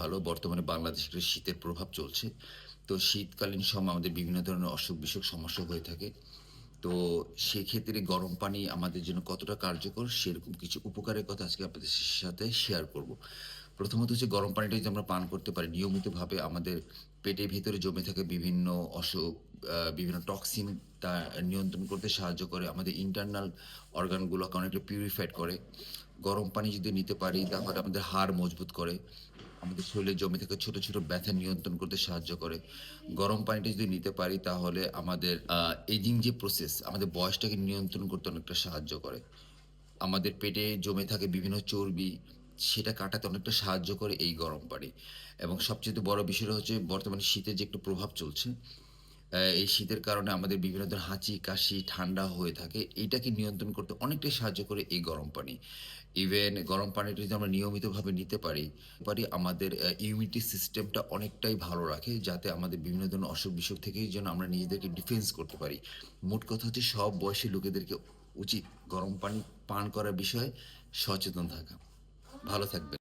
ভালো। বর্তমানে বাংলাদেশে একটা শীতের প্রভাব চলছে। তো শীতকালীন সময় আমাদের বিভিন্ন ধরনের অসুখ বিসুখ সমস্যা হয়ে থাকে। তো সেক্ষেত্রে গরম পানি আমাদের জন্য কতটা কার্যকর সেরকম কিছু উপকারের কথা আজকে আপনাদের সাথে শেয়ার করব। প্রথমত হচ্ছে গরম পানিটা যদি আমরা পান করতে পারি, নিয়মিতভাবে আমাদের পেটের ভিতরে জমে থাকা বিভিন্ন অসুখ বিভিন্ন টক্সিন তা নিয়ন্ত্রণ করতে সাহায্য করে। আমাদের ইন্টারনাল অর্গানগুলোকে অনেকটা পিউরিফাইড করে। গরম পানি যদি নিতে পারি, তাহলে আমাদের হাড় মজবুত করে। আমাদের শরীরে জমি থেকে ছোট ছোট ব্যথা নিয়ন্ত্রণ করতে সাহায্য করে। গরম পানিটা যদি নিতে পারি তাহলে আমাদের এজিং যে প্রসেস আমাদের বয়সটাকে নিয়ন্ত্রণ করতে অনেকটা সাহায্য করে। আমাদের পেটে জমে থাকে বিভিন্ন চর্বি, সেটা কাটাতে অনেকটা সাহায্য করে এই গরম পানি। এবং সবচেয়ে বড় বিষয়টা হচ্ছে বর্তমানে শীতের যে একটু প্রভাব চলছে এই শীতের কারণে আমাদের বিভিন্ন ধরনের হাঁচি, কাশি, ঠান্ডা হয়ে থাকে। এইটাকে নিয়ন্ত্রণ করতে অনেকটাই সাহায্য করে এই গরম পানি। ইভেন গরম পানিটা যদি আমরা নিয়মিতভাবে নিতে পারি পারি আমাদের ইমিউনিটি সিস্টেমটা অনেকটাই ভালো রাখে, যাতে আমাদের বিভিন্ন ধরনের অসুখ বিসুখ থেকে যেন আমরা নিজেদেরকে ডিফেন্স করতে পারি। মোট কথা হচ্ছে সব বয়সী লোকেদেরকে উচিত গরম পানি পান করার বিষয়ে সচেতন থাকা। ভালো থাকবেন।